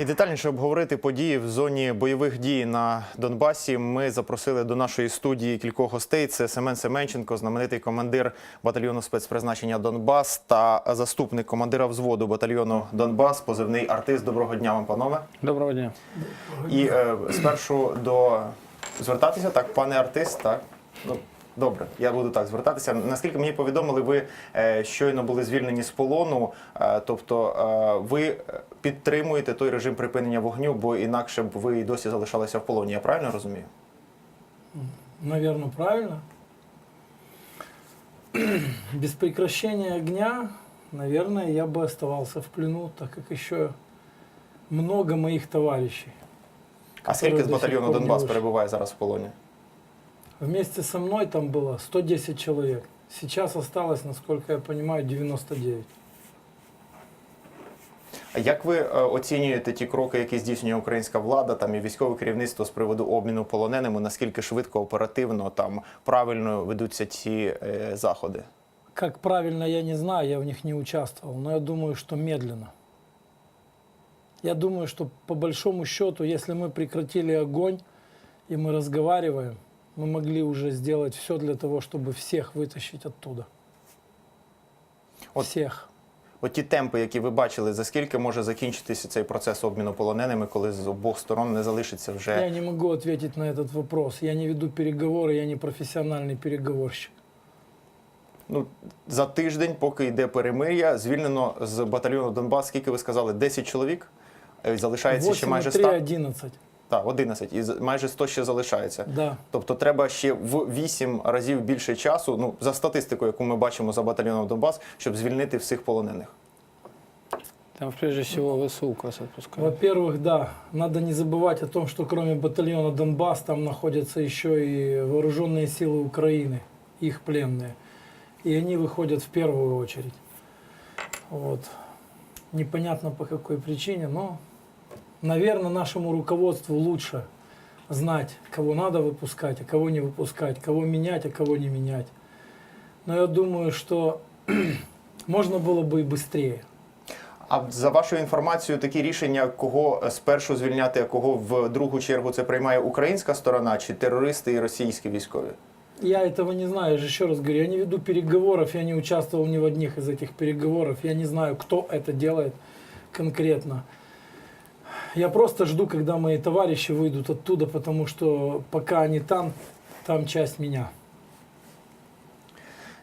І детальніше обговорити події в зоні бойових дій на Донбасі. Ми запросили до нашої студії кількох гостей. Це Семен Семенченко, знаменитий командир батальйону спецпризначення Донбас та заступник командира взводу батальйону Донбас, позивний артист. Доброго дня вам, панове. Доброго дня. І е, спершу до звертатися, так, пане артист, так. Добре, я буду так звертатися. Наскільки мені повідомили, ви е, щойно були звільнені з полону, е, тобто е, ви підтримуєте той режим припинення вогню, бо інакше б ви досі залишалися в полоні. Я правильно розумію? Наверное, правильно. Без прекращения огня, наверное, я бы оставался в плену, так как еще много моих товарищей. А скільки з батальйону Донбас перебуває зараз в полоні? Вместе со мной там было 110 человек. Сейчас осталось, насколько я понимаю, 99. А Як ви е, оцінюєте ті кроки, які здійснює українська влада там і військове керівництво з приводу обміну полоненими? Наскільки швидко, оперативно там правильно ведуться ці е, заходи? Как правильно, я не знаю, я в них не участвовал, но я думаю, что медленно. Я думаю, что по большому счету, если мы прекратили огонь и мы разговариваем, мы могли уже сделать все для того, чтобы всех вытащить оттуда. Вот Всех. От ті темпи, які ви бачили, за скільки може закінчитися цей процес обміну полоненими, коли з обох сторон не залишиться Я вже не могу ответить на этот вопрос. Я не веду переговоры, я не профессиональный переговорщик. ну за тиждень, поки йде перемир'я, звільнено з батальйону Донбас. Скільки ви сказали? 10 чоловік. Е, Залишається ще 8 майже на 100? 3, 11. Так, 11. І з- майже 100 ще залишається. Да. Тобто треба ще в 8 разів більше часу, ну за статистикою, яку ми бачимо за батальйоном Донбас, щоб звільнити всіх полонених. Там прежде всего ВСУ вас отпускают. Во-первых, да, надо не забывать о том, что кроме батальона Донбасс там находятся еще и вооруженные силы Украины, их пленные. И они выходят в первую очередь. Вот. Непонятно по какой причине, но, наверное, нашему руководству лучше знать, кого надо выпускать, а кого не выпускать, кого менять, а кого не менять. Но я думаю, что можно было бы и быстрее. А за вашою інформацією, такі рішення, кого спершу звільняти, а кого в другу чергу це приймає українська сторона, чи терористи і російські військові? Я этого не знаю, я же еще раз говорю, я не веду переговоров, я не участвовал ни в одних из этих переговоров, я не знаю, кто это делает конкретно. Я просто жду, когда мои товарищи выйдут оттуда, потому что пока они там, там часть меня.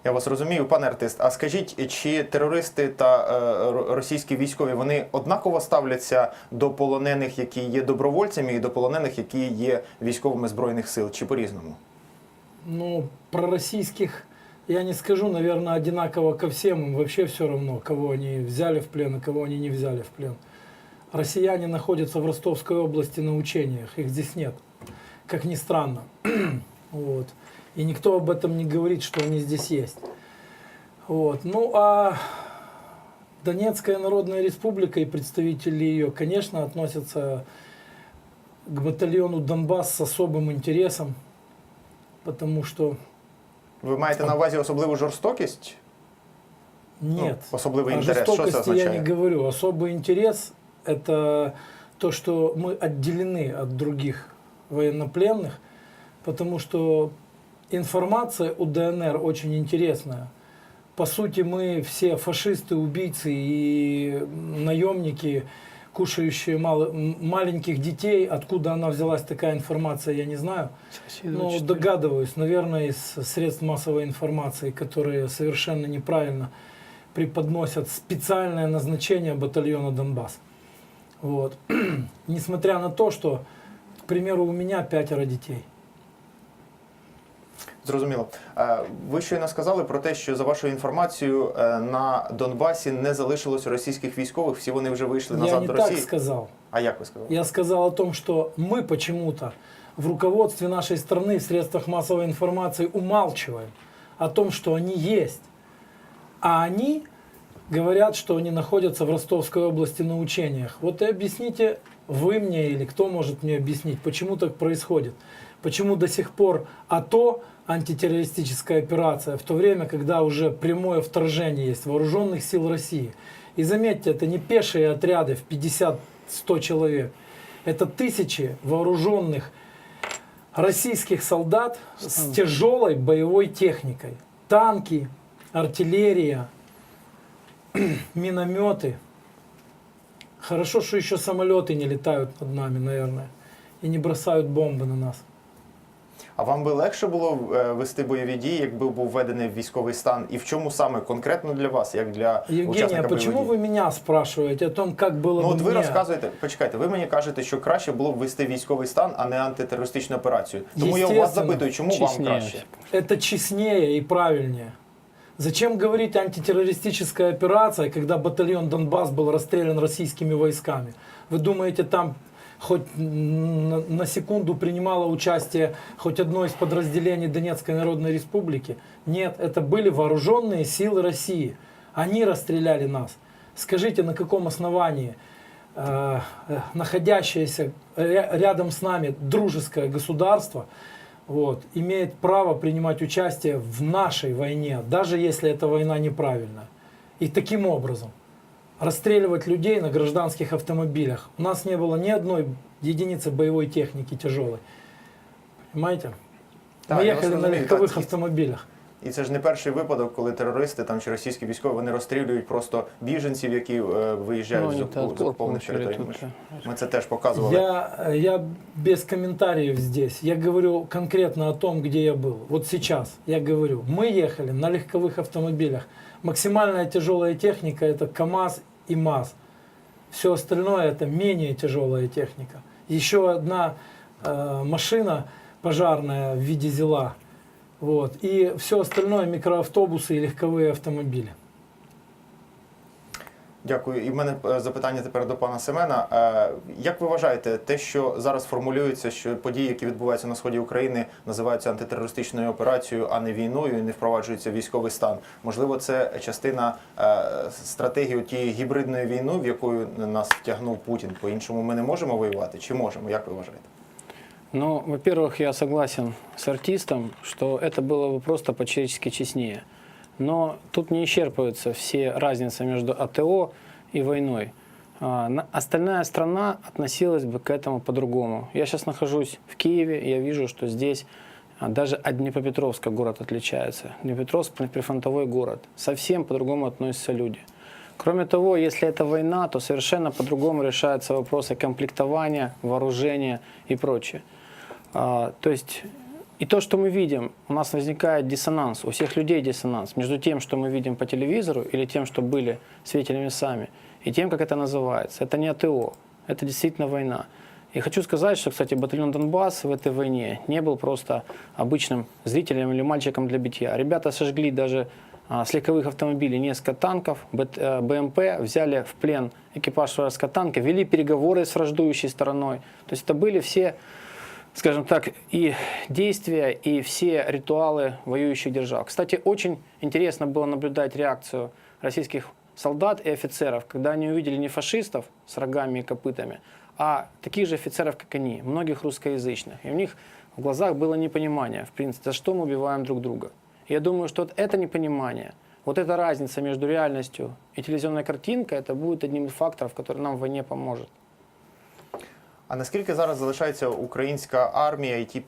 Я вас розумію, пане артист. А скажіть, чи терористи та е, російські військові вони однаково ставляться до полонених, які є добровольцями, і до полонених, які є військовими збройних сил, чи по-різному? Ну, про российских я не скажу, наверное, одинаково ко всем, им вообще все равно, кого они взяли в плен, а кого они не взяли в плен. Россияне находятся в Ростовской области на учениях, их здесь нет, как ни странно. вот. И никто об этом не говорит, что они здесь есть. Вот. Ну а Донецкая Народная Республика и представители ее, конечно, относятся к батальону Донбасс с особым интересом, потому что Ви маєте на увазі особливу жорстокість? нет, Ну, особливий о інтерес. Що це жестокости я не означає? говорю. Особый интерес – это то, что мы отделены от других военнопленных, потому что информация у ДНР очень интересная. По сути, мы все фашисты, убийцы и наемники, кушающие мало- м- маленьких детей. Откуда она взялась такая информация, я не знаю. Четыре. догадываюсь, наверное, из средств массовой информации, которые совершенно неправильно преподносят специальное назначение батальона Донбасс. Вот. Несмотря на то, что, к примеру, у меня пятеро детей. Зрозуміло. Е, Ви щойно сказали про те, що за вашою інформацією е, на Донбасі не залишилось російських військових, всі вони вже вийшли Я назад не до так Росії. сказал. А як ви сказали? Я сказал о том, что мы почему-то в руководстве нашей страны, в средствах массовой информации умалчиваем о том, что они есть. А они говорят, что они находятся в Ростовской области на учениях. Вот и объясните вы мне или кто может мне объяснить, почему так происходит. Почему до сих пор АТО, антитеррористическая операция, в то время, когда уже прямое вторжение есть вооруженных сил России. И заметьте, это не пешие отряды в 50 100 человек. Это тысячи вооруженных российских солдат с тяжелой боевой техникой. Танки, артиллерия, минометы. Хорошо, что еще самолеты не летают над нами, наверное, и не бросают бомбы на нас. А вам би легше було е, вести бойові дії, якби був введений військовий стан? І в чому саме конкретно для вас, як для Евгений, а учасника почему бойових вы дій? меня спрашиваете о том, как было Ну бы от ви мне? розказуєте, почекайте, ви мені кажете, що краще було б вести військовий стан, а не антитерористичну операцію. Тому я у вас Естественно. запитую, чому вам Чеснее. краще? Это честнее и правильнее. Зачем говорить антитеррористическая операция, когда батальон Донбасс был расстрелян российскими войсками? Вы думаете, там хоть на, секунду принимало участие хоть одно из подразделений Донецкой Народной Республики? Нет, это были вооруженные силы России. Они расстреляли нас. Скажите, на каком основании э, э, находящееся ря- рядом с нами дружеское государство вот, имеет право принимать участие в нашей войне, даже если эта война неправильная. И таким образом расстреливать людей на гражданских автомобилях. У нас не было ни одной единицы боевой техники тяжелой. Понимаете? Так, Мы ехали на легковых автомобилях. І це ж не перший випадок, коли терористи там чи російські військові вони розстрілюють просто біженців, які е, виїжджають Ну, з они окуп- тут з окупованих полностью територій. Ми, тут, ж- да. ми це теж показували. Я, я без комментариев здесь. Я говорю конкретно о том, где я был. Вот сейчас я говорю. Мы ехали на легковых автомобилях. Максимальная тяжелая техника это КАМАЗ и МАЗ. Все остальное это менее тяжелая техника. Еще одна э, машина пожарная в виде ЗИЛа. Вот. И все остальное микроавтобусы и легковые автомобили. Дякую. І в мене е, запитання тепер до пана Семена. Е, Як ви вважаєте, те, що зараз формулюється, що події, які відбуваються на сході України, називаються антитерористичною операцією, а не війною, і не впроваджується військовий стан? Можливо, це частина е, стратегії тієї гібридної війни, в яку нас втягнув Путін. По іншому ми не можемо воювати, чи можемо? Як ви вважаєте? Ну, во-первых, я согласен с артистом, что это было бы просто по-человечески честнее. Но тут не исчерпываются все разницы между АТО и войной. А, на- Остальная страна относилась бы к этому по-другому. Я сейчас нахожусь в Киеве, я вижу, что здесь а, даже от Днепропетровска город отличается. Днепропетровск – прифронтовой город. Совсем по-другому относятся люди. Кроме того, если это война, то совершенно по-другому решаются вопросы комплектования, вооружения и прочее. А, то есть и то, что мы видим, у нас возникает диссонанс, у всех людей диссонанс между тем, что мы видим по телевизору или тем, что были свидетелями сами, и тем, как это называется. Это не АТО, это действительно война. И хочу сказать, что, кстати, батальон Донбасс в этой войне не был просто обычным зрителем или мальчиком для битья. Ребята сожгли даже а, с легковых автомобилей несколько танков, БТ, э, БМП, взяли в плен экипаж вражеского танка, вели переговоры с враждующей стороной. То есть это были все скажем так, и действия, и все ритуалы воюющих держав. Кстати, очень интересно было наблюдать реакцию российских солдат и офицеров, когда они увидели не фашистов с рогами и копытами, а таких же офицеров, как они, многих русскоязычных. И у них в глазах было непонимание, в принципе, за что мы убиваем друг друга. И я думаю, что вот это непонимание, вот эта разница между реальностью и телевизионной картинкой, это будет одним из факторов, который нам в войне поможет. А наскільки зараз залишається українська армія і ті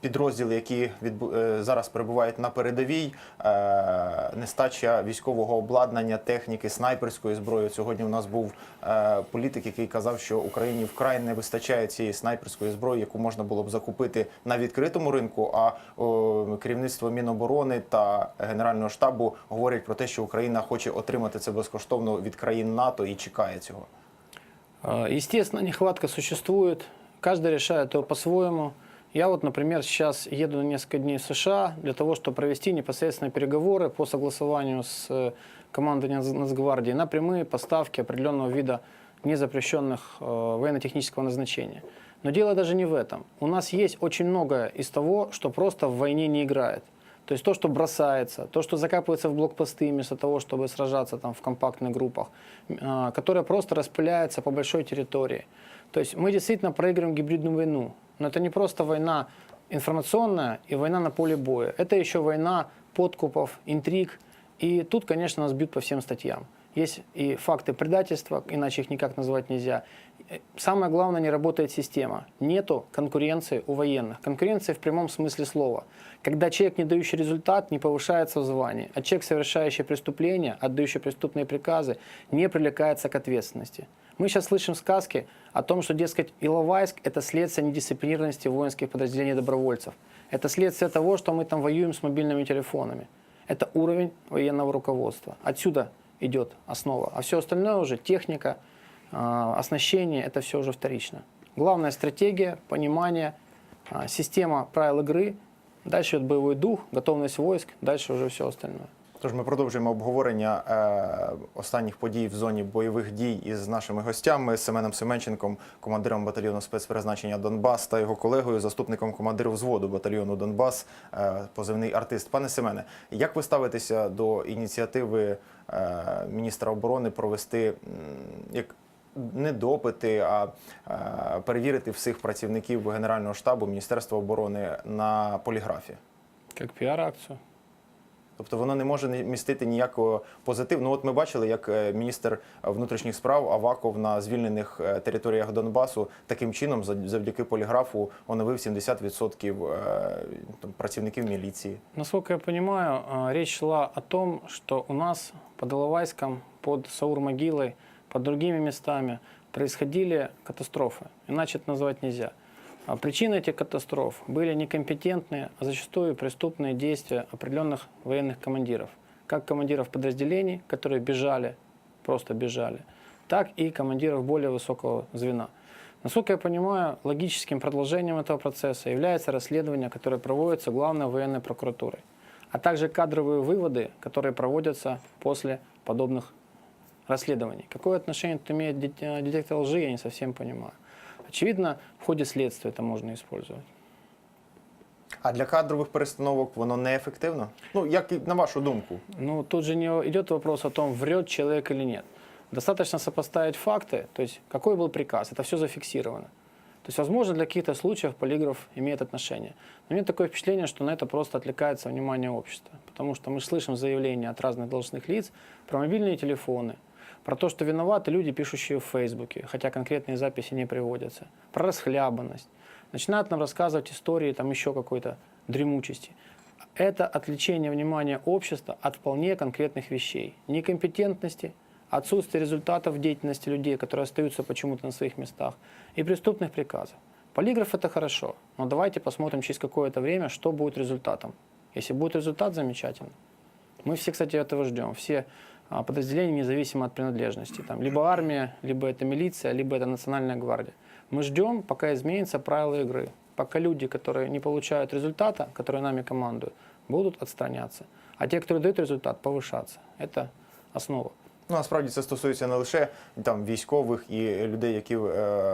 підрозділи, які відбу- е, зараз перебувають на передовій, е, нестача військового обладнання, техніки, снайперської зброї? Сьогодні у нас був е, політик, який казав, що Україні вкрай не вистачає цієї снайперської зброї, яку можна було б закупити на відкритому ринку. А керівництво Міноборони та Генерального штабу говорять про те, що Україна хоче отримати це безкоштовно від країн НАТО і чекає цього. А, Естественно, нехватка существует. Каждый решает его по-своему. Я вот, например, сейчас еду на несколько дней в США для того, чтобы провести непосредственно переговоры по согласованию с э, командой Нац- Нацгвардии на прямые поставки определенного вида незапрещенных э, военно-технического назначения. Но дело даже не в этом. У нас есть очень многое из того, что просто в войне не играет. То есть то, что бросается, то, что закапывается в блокпосты вместо того, чтобы сражаться там в компактных группах, а, которое просто распыляется по большой территории. То есть мы действительно проигрываем гибридную войну. Но это не просто война информационная и война на поле боя. Это еще война подкупов, интриг. И тут, конечно, нас бьют по всем статьям. есть и факты предательства, иначе их никак назвать нельзя. Э, Самое главное, не работает система. Нету конкуренции у военных. Конкуренция в прямом смысле слова. Когда человек, не дающий результат, не повышается в звании, а человек, совершающий преступления, отдающий преступные приказы, не привлекается к ответственности. Мы сейчас слышим сказки о том, что, дескать, Иловайск – это следствие недисциплинированности воинских подразделений добровольцев. Это следствие того, что мы там воюем с мобильными телефонами. Это уровень военного руководства. Отсюда идет основа. А все остальное уже техника, оснащение, это все уже вторично. Главная стратегия, понимание, система правил игры, дальше идет боевой дух, готовность войск, дальше уже все остальное. Тож ми продовжуємо обговорення е, останніх подій в зоні бойових дій із нашими гостями Семеном Семенченком, командиром батальйону спецпризначення Донбас та його колегою, заступником командира взводу батальйону Донбас, е, позивний артист. Пане Семене, як ви ставитеся до ініціативи е, міністра оборони провести як не допити, а е, перевірити всіх працівників Генерального штабу Міністерства оборони на поліграфі? Как пиар-акцию. Тобто воно не може містити ніякого позитиву. Ну от ми бачили, як е, міністр внутрішніх справ Аваков на звільнених е, територіях Донбасу таким чином, завдяки поліграфу, оновив 70% е, там, працівників міліції. Насколько я понимаю, а, речь шла о том, что у нас под Иловайском, под Саур-могилой, под другими местами происходили катастрофы. Иначе это назвать нельзя. А Причины этих катастроф были некомпетентные, а зачастую преступные действия определенных военных командиров. Как командиров подразделений, которые бежали, просто бежали, так и командиров более высокого звена. Насколько я понимаю, логическим продолжением этого процесса является расследование, которое проводится главной военной прокуратурой, а также кадровые выводы, которые проводятся после подобных расследований. Какое отношение это имеет э, детектор лжи, я не совсем понимаю. Очевидно, в ходе следствия это можно использовать. А для кадрових перестановок воно неефективно? Ну як і на вашу думку? Ну, тут же не идет вопрос о том, врет человек или нет. Достаточно сопоставить факты, то есть какой был приказ, это все зафиксировано. То есть, возможно, для каких-то случаев полиграф имеет отношение. Но у меня такое впечатление, что на это просто отвлекается внимание общества. Потому что мы слышим заявления от разных должностных лиц про мобильные телефоны, про то, что виноваты люди, пишущие в Фейсбуке, хотя конкретные записи не приводятся, про расхлябанность. Начинают нам рассказывать истории там еще какой-то дремучести. Это отвлечение внимания общества от вполне конкретных вещей. Некомпетентности, отсутствие результатов деятельности людей, которые остаются почему-то на своих местах, и преступных приказов. Полиграф это хорошо, но давайте посмотрим через какое-то время, что будет результатом. Если будет результат, замечательно. Мы все, кстати, этого ждем. Все а, подразделения, независимо от принадлежности. Там, либо армия, либо это милиция, либо это национальная гвардия. Мы ждем, пока изменятся правила игры. Пока люди, которые не получают результата, которые нами командуют, будут отстраняться. А те, которые дают результат, повышаться. Это основа. Ну, насправді це стосується не лише там військових і людей, які е,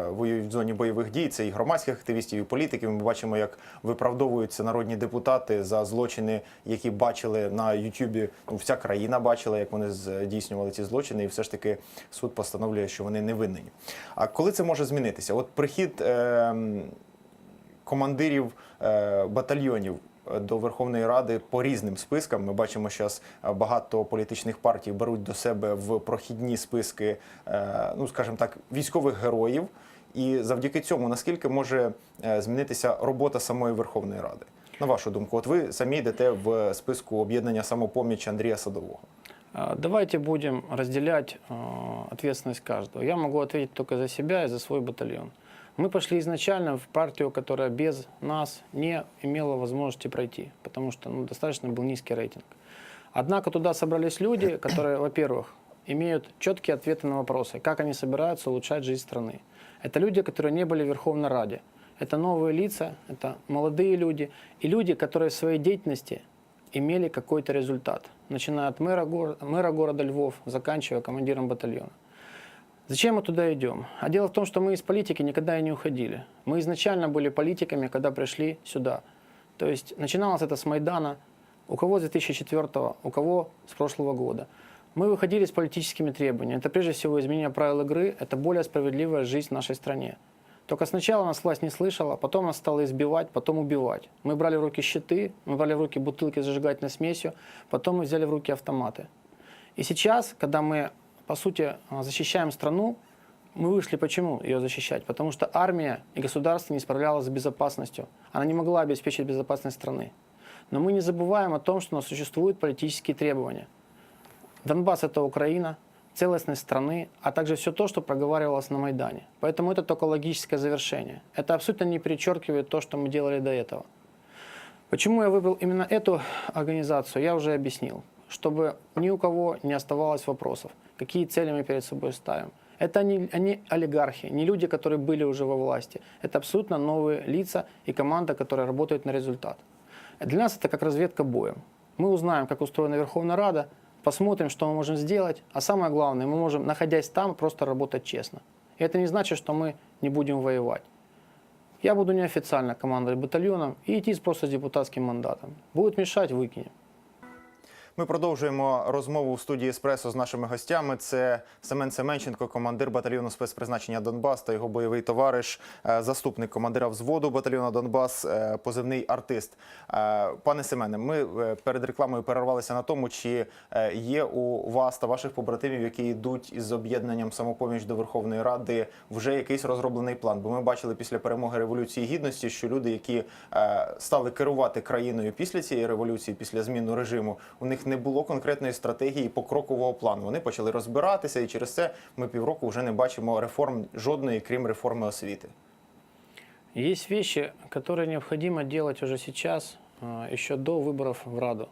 воюють в зоні бойових дій, це і громадських активістів, і політиків. Ми бачимо, як виправдовуються народні депутати за злочини, які бачили на Ютубі. Ну, вся країна бачила, як вони здійснювали ці злочини, і все ж таки суд постановлює, що вони не винні. А коли це може змінитися? От прихід. Е, командирів е, батальйонів е, до Верховної Ради по різним спискам. Ми бачимо, що багато політичних партій беруть до себе в прохідні списки, е, ну скажімо так, військових героїв. І завдяки цьому наскільки може е, змінитися робота самої Верховної Ради? На вашу думку, от ви самі йдете в списку об'єднання самопоміч Андрія Садового. Давайте будем разделять а, ответственность каждого. Я могу ответить только за себя и за свой батальон. Мы пошли изначально в партию, которая без нас не имела возможности пройти, потому что ну, достаточно был низкий рейтинг. Однако туда собрались люди, которые, во-первых, имеют четкие ответы на вопросы, как они собираются улучшать жизнь страны. Это люди, которые не были в Верховной Раде. Это новые лица, это молодые люди и люди, которые в своей деятельности имели какой-то результат, начиная от мэра, мэра города Львов, заканчивая командиром батальона. Зачем мы туда идем? А дело в том, что мы из политики никогда и не уходили. Мы изначально были политиками, когда пришли сюда. То есть начиналось это с Майдана, у кого с 2004, у кого с прошлого года. Мы выходили с политическими требованиями. Это прежде всего изменение правил игры, это более справедливая жизнь в нашей стране. Только сначала нас власть не слышала, потом нас стала избивать, потом убивать. Мы брали в руки щиты, мы брали в руки бутылки с зажигательной смесью, потом мы взяли в руки автоматы. И сейчас, когда мы по сути, а, защищаем страну. Мы вышли почему ее защищать? Потому что армия и государство не справлялось с безопасностью. Она не могла обеспечить безопасность страны. Но мы не забываем о том, что у нас существуют политические требования. Донбасс – это Украина, целостность страны, а также все то, что проговаривалось на Майдане. Поэтому это только логическое завершение. Это абсолютно не перечеркивает то, что мы делали до этого. Почему я выбрал именно эту организацию, я уже объяснил. Чтобы ни у кого не оставалось вопросов, какие цели мы перед собой ставим. Это не, они олигархи, не люди, которые были уже во власти. Это абсолютно новые лица и команда, которая работает на результат. Для нас это как разведка боем. Мы узнаем, как устроена Верховная Рада, посмотрим, что мы можем сделать, а самое главное, мы можем, находясь там, просто работать честно. И это не значит, что мы не будем воевать. Я буду неофициально командовать батальоном и идти просто с депутатским мандатом. Будет мешать, выкинем. Ми продовжуємо розмову в студії Еспресо з нашими гостями. Це Семен Семенченко, командир батальйону спецпризначення Донбас та його бойовий товариш, е, заступник командира взводу батальйону Донбас, е, позивний артист. Е, Пане Семене, ми перед рекламою перервалися на тому, чи є у вас та ваших побратимів, які йдуть із об'єднанням самопоміч до Верховної Ради, вже якийсь розроблений план. Бо ми бачили після перемоги революції гідності, що люди, які стали керувати країною після цієї революції, після зміну режиму, у них не було конкретної стратегії покрокового плану. Вони почали розбиратися, і через це ми півроку вже не бачимо реформ жодної, крім реформи освіти. Есть вещи, которые необходимо делать уже сейчас, а, еще до выборов в Раду.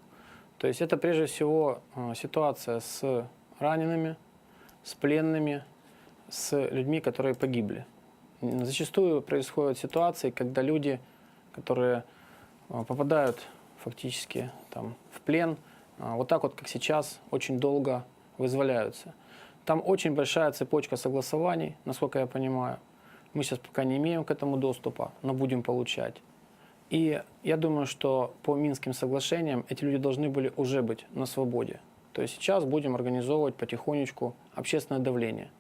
То есть это прежде всего а, ситуация с ранеными, с пленными, с людьми, которые погибли. М, Зачастую происходят ситуации, когда люди, которые а, попадают фактически там, в плен, а, вот так вот, как сейчас, очень долго вызволяются. Там очень большая цепочка согласований, насколько я понимаю. Мы сейчас пока не имеем к этому доступа, но будем получать. И я думаю, что по Минским соглашениям эти люди должны были уже быть на свободе. То есть сейчас будем организовывать потихонечку общественное давление.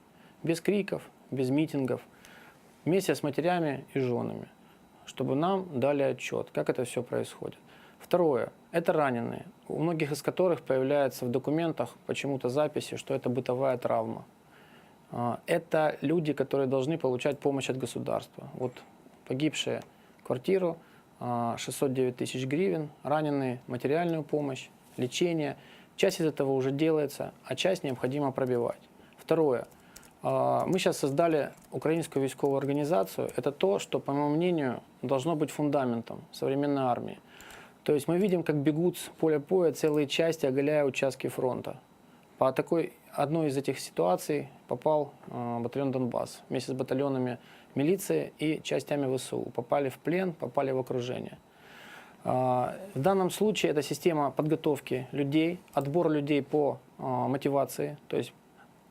Без криков, без митингов, вместе с матерями и женами, чтобы нам дали отчет, как это все происходит. Второе. Это раненые, у многих из которых появляется в документах почему-то записи, что это бытовая травма. А, Это люди, которые должны получать помощь от государства. Вот погибшие квартиру, а, 609 тысяч гривен, раненые материальную помощь, лечение. Часть из этого уже делается, а часть необходимо пробивать. Второе. А, Мы сейчас создали украинскую військовую организацию. Это то, что, по моему мнению, должно быть фундаментом современной армии. То есть мы видим, как бегут с поля боя целые части, оголяя участки фронта. По такой одной из этих ситуаций попал э, батальон Донбасс вместе с батальонами милиции и частями ВСУ. Попали в плен, попали в окружение. А, В данном случае это система подготовки людей, отбор людей по а, мотивации. То есть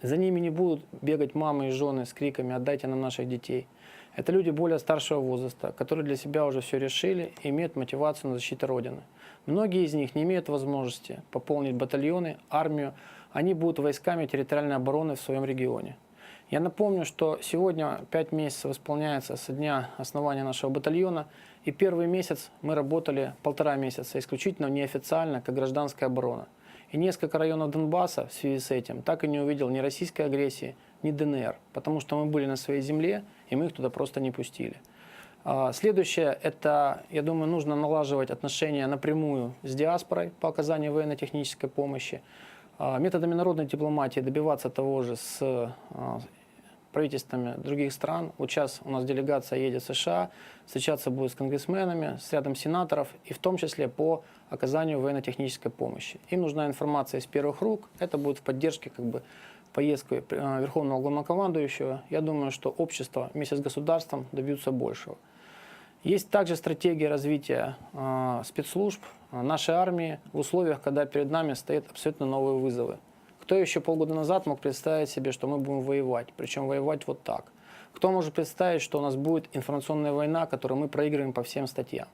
за ними не будут бегать мамы и жены с криками «отдайте нам наших детей». Это люди более старшего возраста, которые для себя уже все решили и имеют мотивацию на защиту Родины. Многие из них не имеют возможности пополнить батальоны, армию. Они будут войсками территориальной обороны в своем регионе. Я напомню, что сегодня 5 месяцев исполняется со дня основания нашего батальона, и первый месяц мы работали, полтора месяца, исключительно неофициально, как гражданская оборона. И несколько районов Донбасса в связи с этим так и не увидел ни российской агрессии, ни ДНР, потому что мы были на своей земле, и мы их туда просто не пустили. А, Следующее, это, я думаю, нужно налаживать отношения напрямую с диаспорой по оказанию военно-технической помощи, А, методами народной дипломатии добиваться того же с а, правительствами других стран. Вот сейчас у нас делегация едет в США, встречаться будет с конгрессменами, с рядом сенаторов, и в том числе по оказанию военно-технической помощи. Им нужна информация из первых рук, это будет в поддержке как бы, поездки э, Верховного Главнокомандующего. Я думаю, что общество вместе с государством добьются большего. Есть также стратегия развития э, спецслужб э, нашей армии в условиях, когда перед нами стоят абсолютно новые вызовы. Кто еще полгода назад мог представить себе, что мы будем воевать, причем воевать вот так? Кто может представить, что у нас будет информационная война, которую мы проигрываем по всем статьям?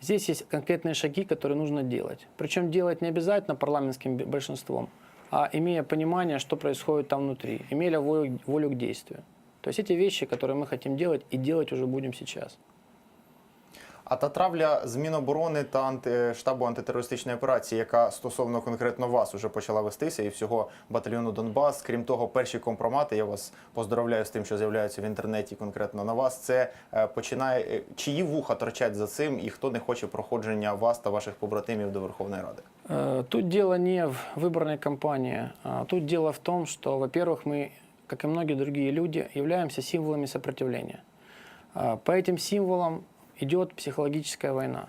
Здесь есть конкретные шаги, которые нужно делать. Причем делать не обязательно парламентским большинством, имея понимание, что происходит там внутри, имея волю, волю к действию. То есть эти вещи, которые мы хотим делать, и делать уже будем сейчас. А А та травля з Міноборони та анти... штабу антитерористичної операції, яка стосовно конкретно вас уже почала вестися, і всього батальйону Донбас. Крім того, перші компромати. Я вас поздоровляю з тим, що з'являються в інтернеті конкретно на вас. Це е, починає е, чиї вуха торчать за цим, і хто не хоче проходження вас та ваших побратимів до Верховної Ради. Э, Тут дело не в выборной кампании. а Тут дело в том, что, во-первых, мы, как и многие другие люди, являемся символами сопротивления. А, По этим символам идет психологическая война.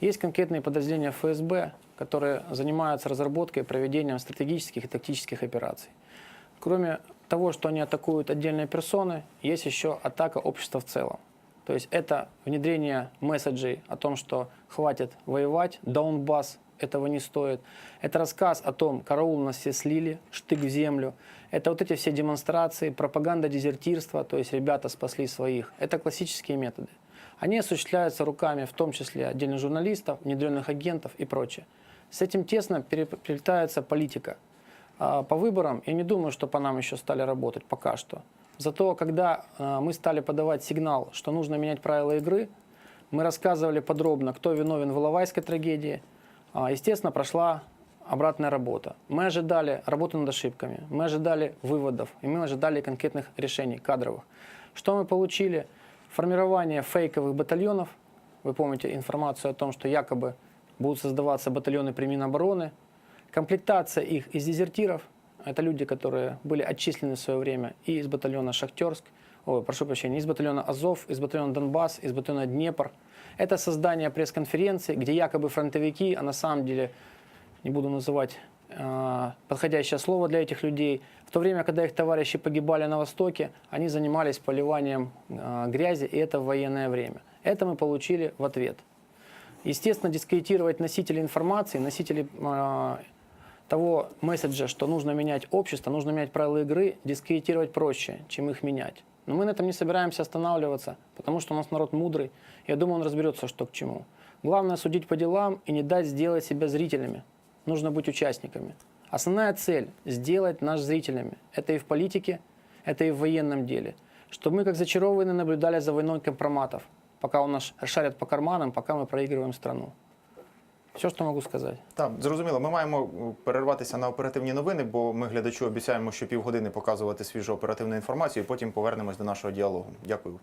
Есть конкретные подразделения ФСБ, которые занимаются разработкой и проведением стратегических и тактических операций. Кроме того, что они атакуют отдельные персоны, есть еще атака общества в целом. То есть это внедрение месседжей о том, что хватит воевать, Донбасс этого не стоит. Это рассказ о том, караул нас все слили, штык в землю. Это вот эти все демонстрации, пропаганда дезертирства, то есть ребята спасли своих. Это классические методы. Они осуществляются руками, в том числе отдельных журналистов, внедренных агентов и прочее. С этим тесно переплетается политика. А, По выборам я не думаю, что по нам еще стали работать пока что. Зато когда а, мы стали подавать сигнал, что нужно менять правила игры, мы рассказывали подробно, кто виновен в Иловайской трагедии. А, Естественно, прошла обратная работа. Мы ожидали работы над ошибками, мы ожидали выводов, и мы ожидали конкретных решений кадровых. Что мы получили? Формирование фейковых батальонов. Вы помните информацию о том, что якобы будут создаваться батальоны при Минобороны. Комплектация их из дезертиров. Это люди, которые были отчислены в свое время и из батальона Шахтерск, ой, прошу прощения, из батальона Азов, из батальона Донбасс, из батальона Днепр. Это создание пресс-конференции, где якобы фронтовики, а на самом деле, не буду называть э, подходящее слово для этих людей, в то время, когда их товарищи погибали на Востоке, они занимались поливанием э, грязи, и это в военное время. Это мы получили в ответ. Естественно, дискредитировать носителей информации, носителей э, того месседжа, что нужно менять общество, нужно менять правила игры, дискредитировать проще, чем их менять. Но мы на этом не собираемся останавливаться, потому что у нас народ мудрый. Я думаю, он разберется, что к чему. Главное судить по делам и не дать сделать себя зрителями. Нужно быть участниками. Основная цель – сделать нас зрителями. Это и в политике, это и в военном деле. Чтобы мы, как зачарованные, наблюдали за войной компроматов, пока у нас шарят по карманам, пока мы проигрываем страну. Все, что могу сказать. Так, зрозуміло. Ми маємо е, перерватися на оперативні новини, бо ми глядачу обіцяємо, що півгодини показувати свіжу оперативну інформацію, і потім повернемось до нашого діалогу. Дякую.